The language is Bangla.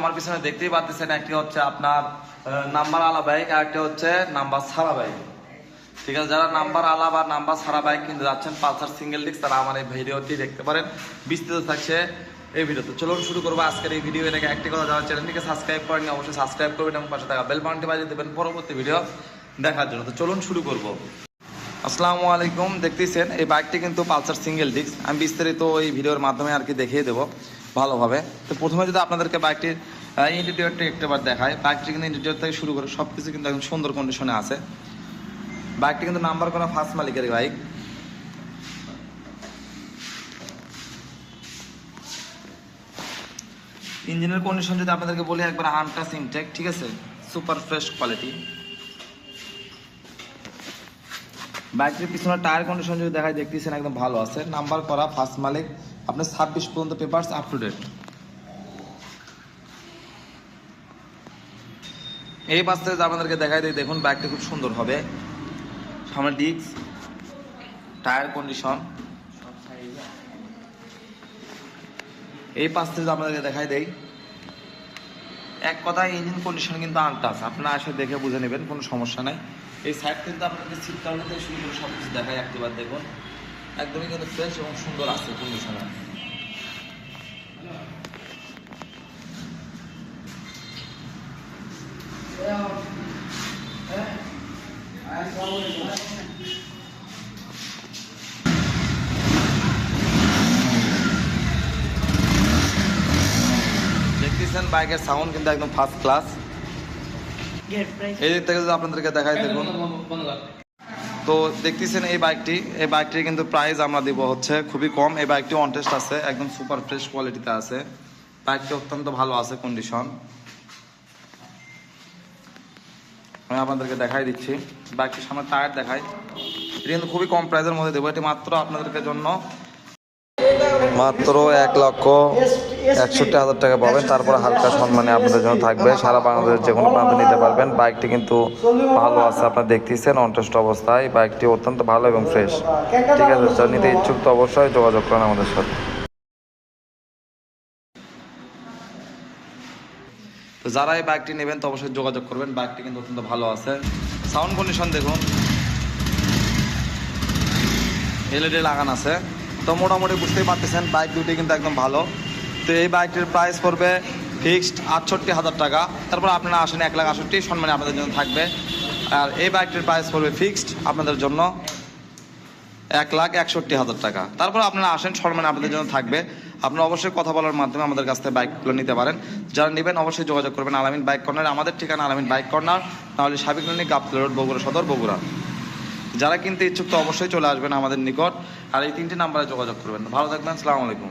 আমার পিছনে দেখতেই পাচ্ছেন একটি হচ্ছে আপনার নাম্বার আলা বাইক আর একটা হচ্ছে নাম্বার সারা বাইক ঠিক আছে, যারা নাম্বার আলা বা নাম্বার সারা বাইক কিন্তু যাচ্ছেন, পালসার সিঙ্গেল ডিস্ক, তারা আমার এই ভিডিওটি দেখতে পারেন। বিস্তৃত থাকছে এই ভিডিওতে চলুন শুরু করব আজকের এই ভিডিও। এটাকে একটি কথা যারা চ্যানেলটিকে সাবস্ক্রাইব করেন, অবশ্যই সাবস্ক্রাইব করবেন এবং পাশে থাকা বেল বাটনটি বাজিয়ে দেবেন পরবর্তী ভিডিও দেখার জন্য। তো চলুন শুরু করব। আসসালামু আলাইকুম। দেখতেছেন এই বাইকটি কিন্তু পালসার সিঙ্গেল ডিস্ক। আমি বিস্তারিত এই ভিডিওর মাধ্যমে আর কি দেখিয়ে দেবো। ভালোভাবে। তো প্রথমে যদি আপনাদেরকে বাইকটির ইন্টেরিয়রটি একটাবার দেখায় বাইকটি কিন্তু ইন্টেরিয়র থেকে শুরু করে সব কিছু কিন্তু একদম সুন্দর কন্ডিশনে আছে। বাইকটি কিন্তু নাম্বার করা ফার্স্ট মালিকের বাইক ইঞ্জিনের কন্ডিশন যদি আপনাদেরকে বলি, একবার আনটাস ইনটেক ঠিক আছে? সুপার ফ্রেশ কোয়ালিটি বাইকটির পিছনে টায়ার কন্ডিশন যদি দেখায় দেখতেছেন একদম ভালো আছে। নাম্বার করা ফার্স্ট মালিক আপনার ছাব্বিশ পর্যন্ত পেপারস আপ টু ডেট এই পাশ থেকে আপনাদেরকে দেখাই দিই, দেখুন বাইকটি খুব সুন্দর হবে। সামনে ডিস্ক টায়ার কন্ডিশন এই পাশ থেকে আপনাদেরকে দেখাই দেই এক কথায় ইঞ্জিন কন্ডিশন কিন্তু আনটাস আপনারা এসে দেখে বুঝে নেবেন, কোনো সমস্যা নাই। এই সাইড কিন্তু আপনাদের কাউন্টার থেকে শুরু করে সব কিছু দেখায় একটিবার দেখুন। একদমই কিন্তু ফ্রেশ এবং সুন্দর আছে কন্ডিশনে দেখতেছেন বাইকের সাউন্ড কিন্তু একদম ফার্স্ট ক্লাস এই দিক থেকে যদি আপনাদেরকে দেখাই দেখুন। তো দেখতেছেন এই বাইকটি এই বাইকটির কিন্তু প্রাইস আমরা দিব হচ্ছে খুবই কম। এই বাইকটি অন টেস্ট আছে একদম সুপার ফ্রেশ কোয়ালিটিতে আছে। বাইকটি অত্যন্ত ভালো আছে কন্ডিশন আমি আপনাদেরকে দেখাই দিচ্ছি। বাইকটির সামনে টায়ার দেখাই। এটি কিন্তু খুবই কম প্রাইসের মধ্যে দেবো। এটি মাত্র আপনাদেরকে জন্য মাত্র এক লক্ষ একষট্টি হাজার টাকা পাবেন। তারপরে হালকা সম্মানে আপনাদের জন্য থাকবে। সারা বাংলাদেশের যে কোনো প্রান্তে নিতে পারবেন। বাইকটি কিন্তু ভালো আছে আপনারা দেখতেছেন অনটেস্ট অবস্থায়। বাইকটি অত্যন্ত ভালো এবং ফ্রেশ ঠিক আছে স্যার নিতে ইচ্ছুক তো অবশ্যই। যোগাযোগ করেন আমাদের সাথে। তো যারা এই বাইকটি নেবেন, তো অবশ্যই যোগাযোগ করবেন। বাইকটি কিন্তু অত্যন্ত ভালো আছে। সাউন্ড কন্ডিশন দেখুন। এলইডি লাগান আছে। তো মোটামুটি বুঝতেই পারতেছেন বাইক দুটি কিন্তু একদম ভালো। তো এই বাইকটির প্রাইস পড়বে ফিক্সড আটষট্টি হাজার টাকা। তারপর আপনারা আসেন এক লাখ আটষট্টি, সম্মানে আপনাদের জন্য থাকবে। আর এই বাইকটির প্রাইস পড়বে ফিক্সড আপনাদের জন্য এক লাখ একষট্টি হাজার টাকা। তারপর আপনারা আসেন, সম্মানে আপনাদের জন্য থাকবে। আপনারা অবশ্যই কথা বলার মাধ্যমে আমাদের কাছ থেকে বাইকগুলো নিতে পারেন। যারা নেবেন অবশ্যই যোগাযোগ করবেন আলামিন বাইক কর্নার আমাদের ঠিকানা আলামিন বাইক কর্নার নাহলে সাবিক ক্লিনিক গাবতলা রোড বগুড়া সদর, বগুড়া। যারা কিনতে ইচ্ছুক তো অবশ্যই চলে আসবেন আমাদের নিকট। আর এই তিনটি নাম্বারে যোগাযোগ করবেন। ভালো থাকবেন সালাম আলাইকুম।